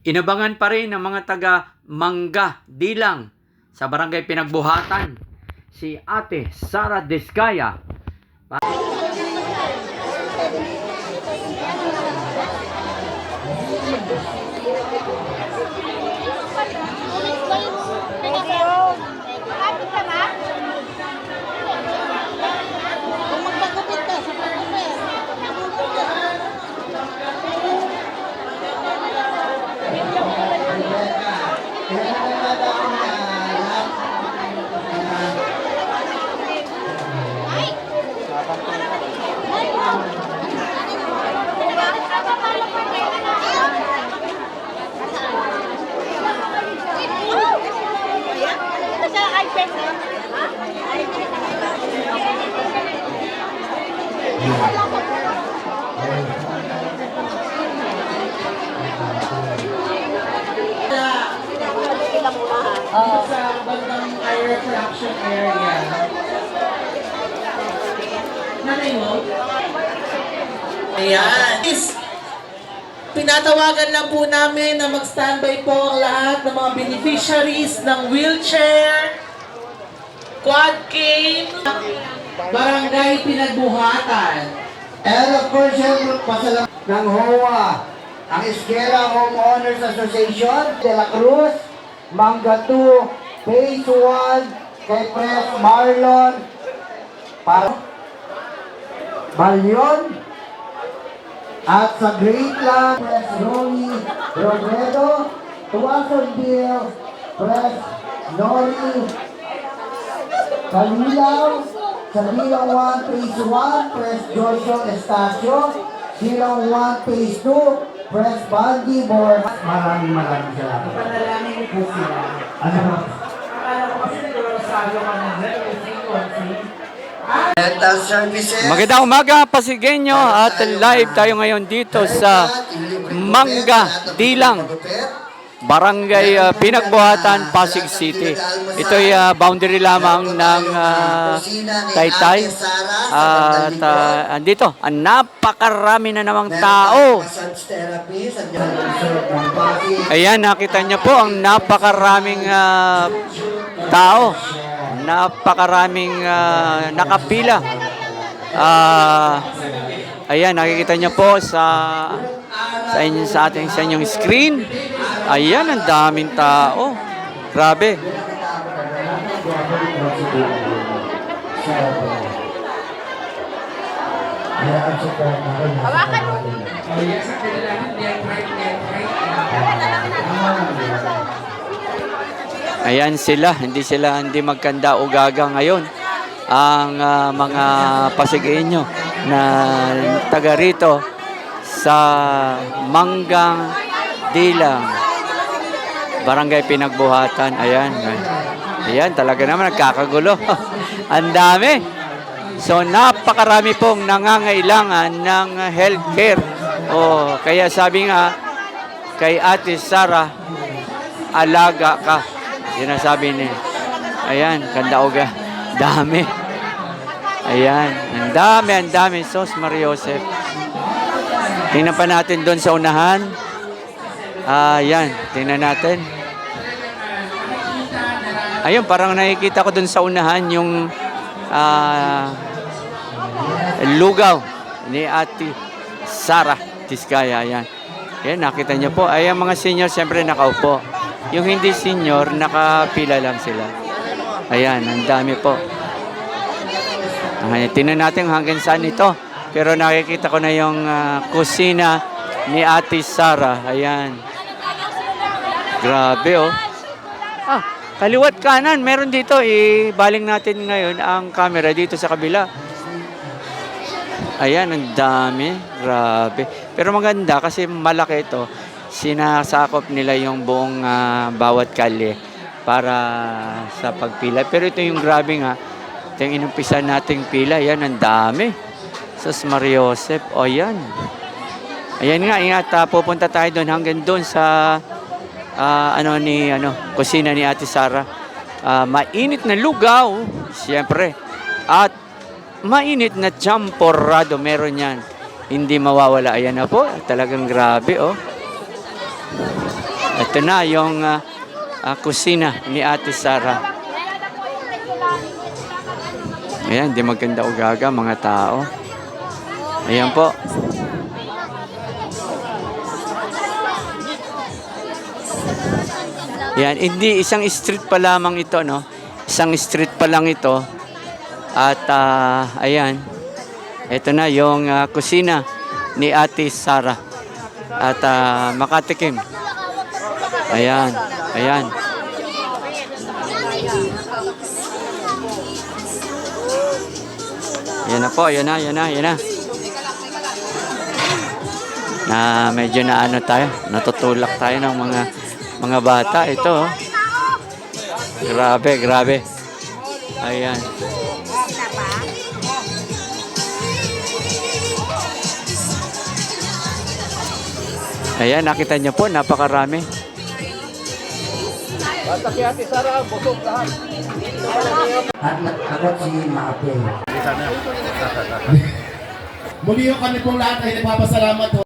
Inabangan pa rin ng mga taga Mangga, Dilang sa barangay Pinagbuhatan si Ate Sara Descaya. Kung magpagupit ka sa pagupit. Ito sa iPad mo. Ha. sa bandang air production area. Nanay mo? Ayan. Pinatawagan lang po namin na mag-standby po ang lahat ng mga beneficiaries ng wheelchair, quad cane, barangay pinagbuhatan. And of course, syempre, pasalam ng HOA, ang Esquela Homeowners Association, De La Cruz, Manga 2, Phase 1, kay Pres Marlon, para Balyon, at sa Great Land, Pres Ronnie Robredo, Tuwason Bill, Pres Nori, Kalilaw, sa Bilang 1, Phase 1, Press Joshua Estacio. Bilang 1, Phase 2, Press Bandy Bor. Maraming maraming salamat. Panalangin po sila. Ano ba? Akala ko kasi nag-rosaryo ka. Dental services. Magandang umaga, Pasigenyo, at live tayo ngayon dito sa Mangga, Dilang, Barangay uh, Pinagbuhatan, Pasig City. Ito ay uh, boundary lamang ng uh, Taytay. At uh, andito, ang napakarami na namang tao. Ayan, nakita niyo po ang napakaraming ah, tao. Napakaraming ah, nakapila. Ah, ayan, nakikita niyo po sa sa inyo sa ating sa inyong screen. Ayan, ang daming tao. Grabe. Hawakan mo. Ayan sila, hindi sila hindi magkanda o gaga ngayon. Ang ah, mga Pasigueño na taga rito sa Manggang Dilang Barangay Pinagbuhatan. Ayan. Ayan, talaga naman nagkakagulo. Ang dami. So napakarami pong nangangailangan ng healthcare. Oh, kaya sabi nga kay Ate Sara, alaga ka. Yan ang sabi ni. Ayan, kandaoga. Dami. Ayan, ang dami, ang dami. Sos Mariosep. Tingnan pa natin doon sa unahan. Ayan, tingnan natin. Ayun, parang nakikita ko doon sa unahan yung ah, lugaw ni Ate Sara Tiskaya. Ayan. Ayan, nakita niyo po. Ay, ang mga senior, siyempre nakaupo. Yung hindi senior, nakapila lang sila. Ayan, ang dami po. Ay, tingnan natin hanggang saan ito. Pero nakikita ko na yung ah, kusina ni Ate Sara. Ayan. Grabe oh. Ah, kaliwat kanan. Meron dito. Ibaling natin ngayon ang camera dito sa kabila. Ayan, ang dami. Grabe. Pero maganda kasi malaki ito. Sinasakop nila yung buong ah, bawat kalye para sa pagpila. Pero ito yung grabe nga. Ito yung inumpisa nating pila. Ayan, ang dami. Sus Mariosep. O, yan. Ayan nga, ingat. ah, pupunta tayo doon hanggang doon sa ah, ano ni ano, kusina ni Ate Sara. Ah, mainit na lugaw, siyempre. At mainit na champorado meron yan. Hindi mawawala. Ayan na po, talagang grabe oh. Ito na yung ah, ah, kusina ni Ate Sara. Ayan, di maganda ugaga mga tao. Ayan po. Yan, hindi isang street pa lamang ito, no? Isang street pa lang ito. At ah, ayan. Ito na yung ah, kusina ni Ate Sara. At ah, makatikim. Ayan, ayan. Yan na po, yan na, yan na, yan na. Na medyo na ano tayo, natutulak tayo ng mga mga bata ito. oh. Grabe, grabe. Ayan. Ayan, nakita niyo po, napakarami. At ako si Maape. Muli yung kami pong lahat ay nagpapasalamat